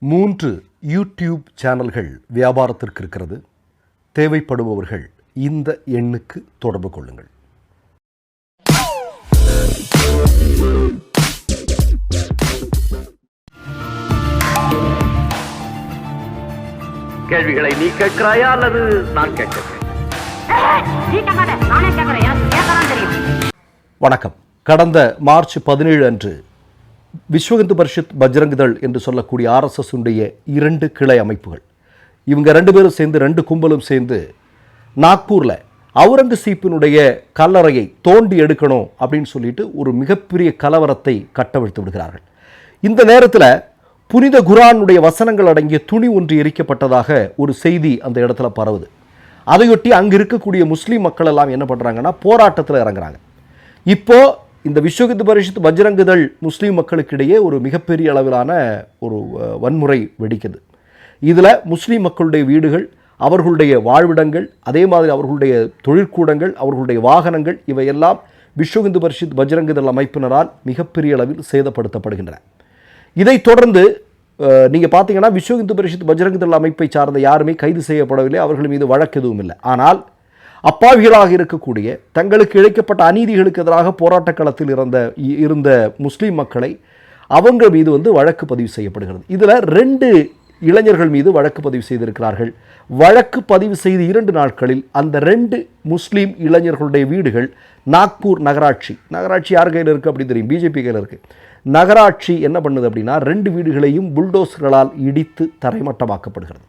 மூன்று யூடியூப் சேனல்கள் வியாபாரத்திற்கு இருக்கிறது. தேவைப்படுபவர்கள் இந்த எண்ணுக்கு தொடர்பு கொள்ளுங்கள். கேள்விகளை நீ கேட்கிறாயா அல்லது நான் கேட்கிறேன். வணக்கம். கடந்த மார்ச் பதினேழு அன்று விஸ்வஹிந்து பரிஷத் பஜ்ரங்தள் என்று சொல்லக்கூடிய ஆர்எஸ்எஸ்னுடைய இரண்டு கிளை அமைப்புகள். இவங்க ரெண்டு பேரும் சேர்ந்து ரெண்டு கும்பலும் சேர்ந்து நாக்பூரில் அவுரங்கசீப்பினுடைய கல்லறையை தோண்டி எடுக்கணும் அப்படின்னு சொல்லிட்டு ஒரு மிகப்பெரிய கலவரத்தை கட்டவிழ்த்து விடுகிறார்கள். இந்த நேரத்தில் புனித குரானுடைய வசனங்கள் அடங்கிய துணி ஒன்று எரிக்கப்பட்டதாக ஒரு செய்தி அந்த இடத்துல பரவுது. அதையொட்டி அங்கே இருக்கக்கூடிய முஸ்லீம் மக்கள் எல்லாம் என்ன பண்ணுறாங்கன்னா போராட்டத்தில் இறங்குறாங்க. இப்போ இந்த விஸ்வகிந்து பரிஷத் பஜ்ரங்குதள் முஸ்லீம் மக்களுக்கிடையே ஒரு மிகப்பெரிய அளவிலான ஒரு வன்முறை வெடிக்குது. இதில் முஸ்லீம் மக்களுடைய வீடுகள் அவர்களுடைய வாழ்விடங்கள் அதே மாதிரி அவர்களுடைய தொழிற்கூடங்கள் அவர்களுடைய வாகனங்கள் இவையெல்லாம் விஸ்வகிந்து பரிஷத் பஜ்ரங்குதள் அமைப்பினரால் மிகப்பெரிய அளவில் சேதப்படுத்தப்படுகின்றன. இதைத் தொடர்ந்து நீங்கள் பார்த்தீங்கன்னா விஸ்வ இந்து பரிஷத் பஜ்ரங்குதள் அமைப்பை சார்ந்த யாருமே கைது செய்யப்படவில்லை அவர்கள் மீது வழக்கு எதுவும் இல்லை. ஆனால் அப்பாவிகளாக இருக்கக்கூடிய தங்களுக்கு இழைக்கப்பட்ட அநீதிகளுக்கு எதிராக போராட்ட களத்தில் இருந்த இருந்த முஸ்லீம் மக்களை அவங்க மீது வந்து வழக்கு பதிவு செய்யப்படுகிறது. இதில் ரெண்டு இளைஞர்கள் மீது வழக்கு பதிவு செய்திருக்கிறார்கள். வழக்கு பதிவு செய்த இரண்டு நாட்களில் அந்த ரெண்டு முஸ்லீம் இளைஞர்களுடைய வீடுகள் நாக்பூர் நகராட்சி நகராட்சி யார் கையில் இருக்குது அப்படி தெரியும்? பிஜேபி கையில் இருக்குது நகராட்சி என்ன பண்ணுது அப்படின்னா ரெண்டு வீடுகளையும் புல்டோஸ்களால் இடித்து தரைமட்டமாக்கப்படுகிறது.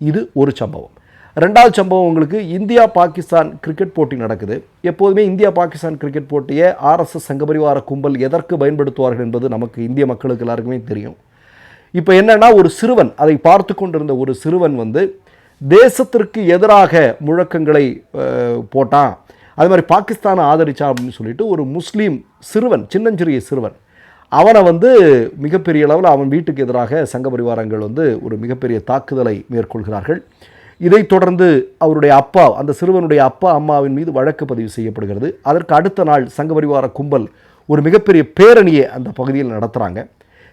இது ஒரு சம்பவம். ரெண்டாவது சம்பவம் உங்களுக்கு இந்தியா பாகிஸ்தான் கிரிக்கெட் போட்டி நடக்குது. எப்போதுமே இந்தியா பாகிஸ்தான் கிரிக்கெட் போட்டியை ஆர்எஸ்எஸ் சங்கபரிவார கும்பல் எதற்கு பயன்படுத்துவார்கள் என்பது நமக்கு இந்திய மக்களுக்கு எல்லாருக்குமே தெரியும். இப்போ என்னென்னா ஒரு சிறுவன் அதை பார்த்து கொண்டிருந்த ஒரு சிறுவன் வந்து தேசத்திற்கு எதிராக முழக்கங்களை போட்டான். அது மாதிரி பாகிஸ்தானை ஆதரித்தான் அப்படின்னு சொல்லிட்டு ஒரு முஸ்லீம் சிறுவன் சின்னஞ்சிறிய சிறுவன் அவனை வந்து மிகப்பெரிய அளவில் அவன் வீட்டுக்கு எதிராக சங்க பரிவாரங்கள் வந்து ஒரு மிகப்பெரிய தாக்குதலை மேற்கொள்கிறார்கள். இதைத் தொடர்ந்து அவருடைய அப்பா அந்த சிறுவனுடைய அப்பா அம்மாவின் மீது வழக்கு பதிவு செய்யப்படுகிறது. அதற்கு அடுத்த நாள் சங்க பரிவார கும்பல் ஒரு மிகப்பெரிய பேரணியை அந்த பகுதியில் நடத்துகிறாங்க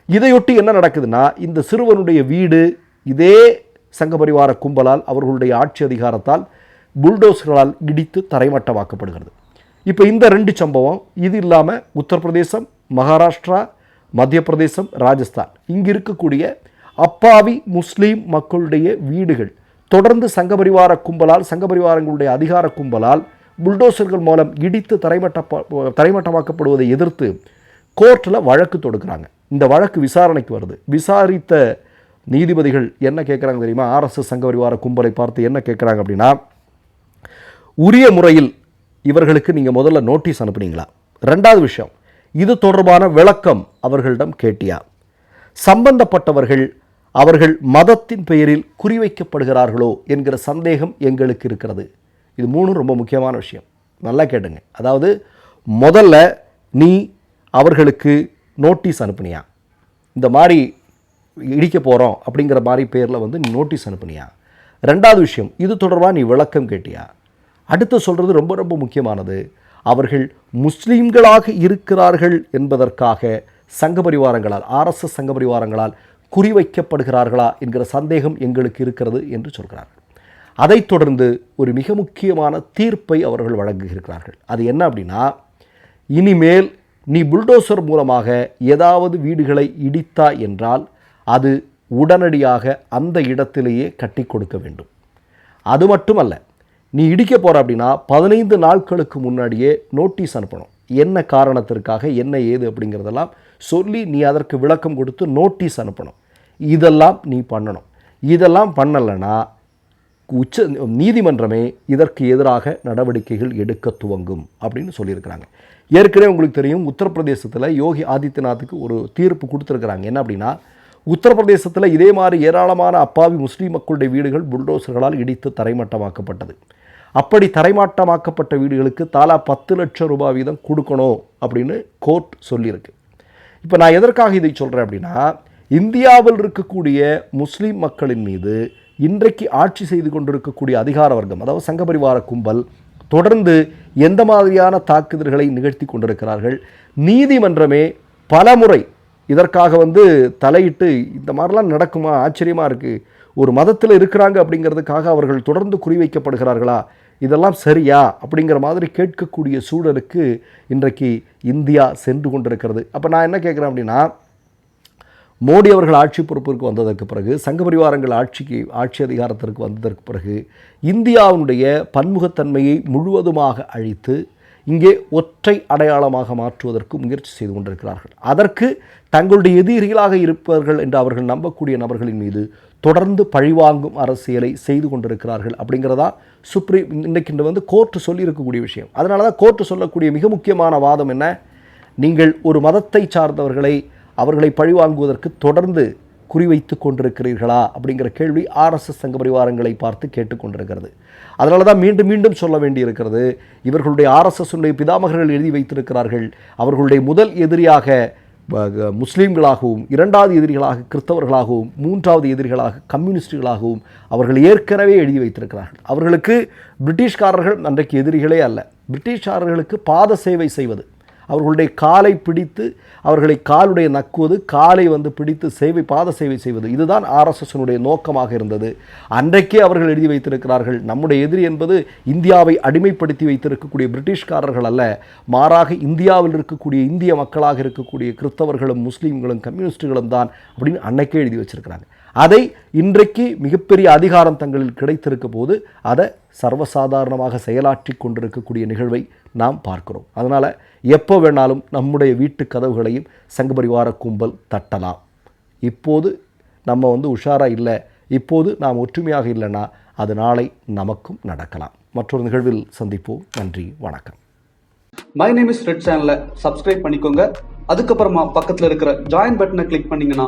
இதையொட்டி என்ன நடக்குதுன்னா இந்த சிறுவனுடைய வீடு இதே சங்க பரிவார கும்பலால் அவர்களுடைய ஆட்சி அதிகாரத்தால் புல்டோசர்களால் இடித்து தரைமட்டமாக்கப்படுகிறது. இப்போ இந்த ரெண்டு சம்பவம் இது இல்லாமல் உத்தரப்பிரதேசம் மகாராஷ்டிரா மத்திய பிரதேசம் ராஜஸ்தான். இங்கு இருக்கக்கூடிய அப்பாவி முஸ்லீம் மக்களுடைய வீடுகள் தொடர்ந்து சங்கபரிவார கும்பலால் சங்கபரிவாரங்களுடைய அதிகார கும்பலால் புல்டோசர்கள் மூலம் இடித்து தரைமட்ட தரைமட்டமாக்கப்படுவதை எதிர்த்து கோர்ட்டில் வழக்கு தொடுக்கிறாங்க. இந்த வழக்கு விசாரணைக்கு வருது. விசாரித்த நீதிபதிகள் என்ன கேட்குறாங்க தெரியுமா? ஆர்எஸ்எஸ் சங்கபரிவார கும்பலை பார்த்து என்ன கேட்குறாங்க அப்படின்னா உரிய முறையில் இவர்களுக்கு நீங்கள் முதல்ல நோட்டீஸ் அனுப்புனீங்களா? ரெண்டாவது விஷயம் இது தொடர்பான விளக்கம் அவர்களிடம் கேட்டியா? சம்பந்தப்பட்டவர்கள் அவர்கள் மதத்தின் பெயரில் குறிவைக்கப்படுகிறார்களோ என்கிற சந்தேகம் எங்களுக்கு இருக்கிறது. இது மூணும் ரொம்ப முக்கியமான விஷயம். நல்லா கேட்டுங்க. அதாவது முதல்ல நீ அவர்களுக்கு நோட்டீஸ் அனுப்புனியா? இந்த மாதிரி இடிக்க போகிறோம் அப்படிங்கிற மாதிரி பேரில் வந்து நீ நோட்டீஸ் அனுப்புனியா? ரெண்டாவது விஷயம் இது தொடர்பாக நீ விளக்கம் கேட்டியா? அடுத்து சொல்கிறது ரொம்ப ரொம்ப முக்கியமானது. அவர்கள் முஸ்லீம்களாக இருக்கிறார்கள் என்பதற்காக சங்க பரிவாரங்களால் ஆர்எஸ்எஸ் சங்க பரிவாரங்களால் குறிவைக்கப்படுகிறார்களா என்கிற சந்தேகம் எங்களுக்கு இருக்கிறது என்று சொல்கிறார்கள். அதைத் தொடர்ந்து ஒரு மிக முக்கியமான தீர்ப்பை அவர்கள் வழங்குகிறார்கள். அது என்ன அப்படின்னா இனிமேல் நீ புல்டோசர் மூலமாக ஏதாவது வீடுகளை இடித்தா என்றால் அது உடனடியாக அந்த இடத்திலேயே கட்டி கொடுக்க வேண்டும். அது மட்டுமல்ல நீ இடிக்க போகிற அப்படின்னா பதினைந்து நாட்களுக்கு முன்னாடியே நோட்டீஸ் அனுப்பணும். என்ன காரணத்திற்காக என்ன ஏது அப்படிங்கிறதெல்லாம் சொல்லி நீ அதற்கு விளக்கம் கொடுத்து நோட்டீஸ் அனுப்பணும். இதெல்லாம் நீ பண்ணணும். இதெல்லாம் பண்ணலைன்னா உச்ச நீதிமன்றமே இதற்கு எதிராக நடவடிக்கைகள் எடுக்க துவங்கும் அப்படின்னு சொல்லியிருக்கிறாங்க. ஏற்கனவே உங்களுக்கு தெரியும் உத்தரப்பிரதேசத்தில் யோகி ஆதித்யநாத்துக்கு ஒரு தீர்ப்பு கொடுத்துருக்குறாங்க. என்ன அப்படின்னா உத்தரப்பிரதேசத்தில் இதே மாதிரி ஏராளமான அப்பாவி முஸ்லீம் மக்களுடைய வீடுகள் புல்டோசர்களால் இடித்து தரைமட்டமாக்கப்பட்டது. அப்படி தரைமாட்டமாக்கப்பட்ட வீடுகளுக்கு தாலா பத்து லட்சம் ரூபாய் வீதம் கொடுக்கணும் அப்படின்னு கோர்ட் சொல்லியிருக்கு. இப்போ நான் எதற்காக இதை சொல்கிறேன் அப்படின்னா இந்தியாவில் இருக்கக்கூடிய முஸ்லீம் மக்களின் மீது இன்றைக்கு ஆட்சி செய்து கொண்டிருக்கக்கூடிய அதிகார வர்க்கம் அதாவது சங்கபரிவார கும்பல் தொடர்ந்து எந்த மாதிரியான தாக்குதல்களை நிகழ்த்தி கொண்டிருக்கிறார்கள் நீதிமன்றமே பலமுறை இதற்காக வந்து தலையிட்டு இந்த மாதிரிலாம் நடக்குமா ஆச்சரியமாக இருக்குது ஒரு மதத்தில் இருக்கிறாங்க அப்படிங்கிறதுக்காக அவர்கள் தொடர்ந்து குறிவைக்கப்படுகிறார்களா இதெல்லாம் சரியா அப்படிங்கிற மாதிரி கேட்கக்கூடிய சூழலுக்கு இன்றைக்கு இந்தியா சென்று கொண்டிருக்கிறது. அப்போ நான் என்ன கேட்குறேன் அப்படின்னா மோடி அவர்கள் ஆட்சி பொறுப்பிற்கு வந்ததற்கு பிறகு சங்க பரிவாரங்கள் ஆட்சிக்கு ஆட்சி அதிகாரத்திற்கு வந்ததற்கு பிறகு இந்தியாவினுடைய பன்முகத்தன்மையை முழுவதுமாக அழித்து இங்கே ஒற்றை அடையாளமாக மாற்றுவதற்கு முயற்சி செய்து கொண்டிருக்கிறார்கள். அதற்கு தங்களுடைய எதிரிகளாக இருப்பவர்கள் என்று அவர்கள் நம்பக்கூடிய நபர்களின் மீது தொடர்ந்து பழிவாங்கும் அரசியலை செய்து கொண்டிருக்கிறார்கள் அப்படிங்கிறதா சுப்ரீம் இன்னைக்கு வந்து கோர்ட்டு சொல்லியிருக்கக்கூடிய விஷயம். அதனால தான் கோர்ட்டு சொல்லக்கூடிய மிக முக்கியமான வாதம் என்ன? நீங்கள் ஒரு மதத்தை சார்ந்தவர்களை அவர்களை பழிவாங்குவதற்கு தொடர்ந்து குறிவைத்து கொண்டிருக்கிறீர்களா? அப்படிங்கிற கேள்வி ஆர்எஸ்எஸ் சங்க பரிவாரங்களை பார்த்து கேட்டுக்கொண்டிருக்கிறது அதனால தான் மீண்டும் மீண்டும் சொல்ல வேண்டியிருக்கிறது. இவர்களுடைய ஆர்எஸ்எஸ்னுடைய பிதாமகர்கள் எழுதி வைத்திருக்கிறார்கள். அவர்களுடைய முதல் எதிரியாக முஸ்லீம்களாகவும் இரண்டாவது எதிரிகளாக கிறிஸ்தவர்களாகவும் மூன்றாவது எதிரிகளாக கம்யூனிஸ்டுகளாகவும் அவர்கள் ஏற்கனவே எழுதி வைத்திருக்கிறார்கள். அவர்களுக்கு பிரிட்டிஷ்காரர்கள் அன்றைக்கு எதிரிகளே அல்ல. பிரிட்டிஷ்காரர்களுக்கு பாத சேவை செய்வது. அவர்களுடைய காலை பிடித்து அவர்களை காலுடைய நக்குவது காலை வந்து பிடித்து சேவை பாத சேவை செய்வது. இதுதான் ஆர்எஸ்எஸ்னுடைய நோக்கமாக இருந்தது. அன்றைக்கே அவர்கள் எழுதி வைத்திருக்கிறார்கள். நம்முடைய எதிரி என்பது இந்தியாவை அடிமைப்படுத்தி வைத்திருக்கக்கூடிய பிரிட்டிஷ்காரர்கள் அல்ல. மாறாக இந்தியாவில் இருக்கக்கூடிய இந்திய மக்களாக இருக்கக்கூடிய கிறிஸ்தவர்களும் முஸ்லீம்களும் கம்யூனிஸ்டுகளும் தான் அப்படின்னு அன்னைக்கே எழுதி வச்சிருக்கிறாங்க. அதை இன்றைக்கு மிகப்பெரிய அதிகாரம் தங்களில் கிடைத்திருக்க போது அதை சர்வசாதாரணமாக செயலாற்றி கொண்டிருக்கக்கூடிய நிகழ்வை நாம் பார்க்கிறோம். அதனால் எப்போ வேணாலும் நம்முடைய வீட்டு கதவுகளையும் சங்கபரிவார கும்பல் தட்டலாம். இப்போது நம்ம வந்து உஷாராக இல்லை இப்போது நாம் ஒற்றுமையாக இல்லைன்னா அது நாளை நமக்கும் நடக்கலாம். மற்றொரு நிகழ்வில் சந்திப்போம். நன்றி வணக்கம். மை நேம் இஸ் ரெட் சேனலை சப்ஸ்கிரைப் பண்ணிக்கோங்க. அதுக்கப்புறமா பக்கத்தில் இருக்கிற ஜாயின் பட்டனை கிளிக் பண்ணிங்கன்னா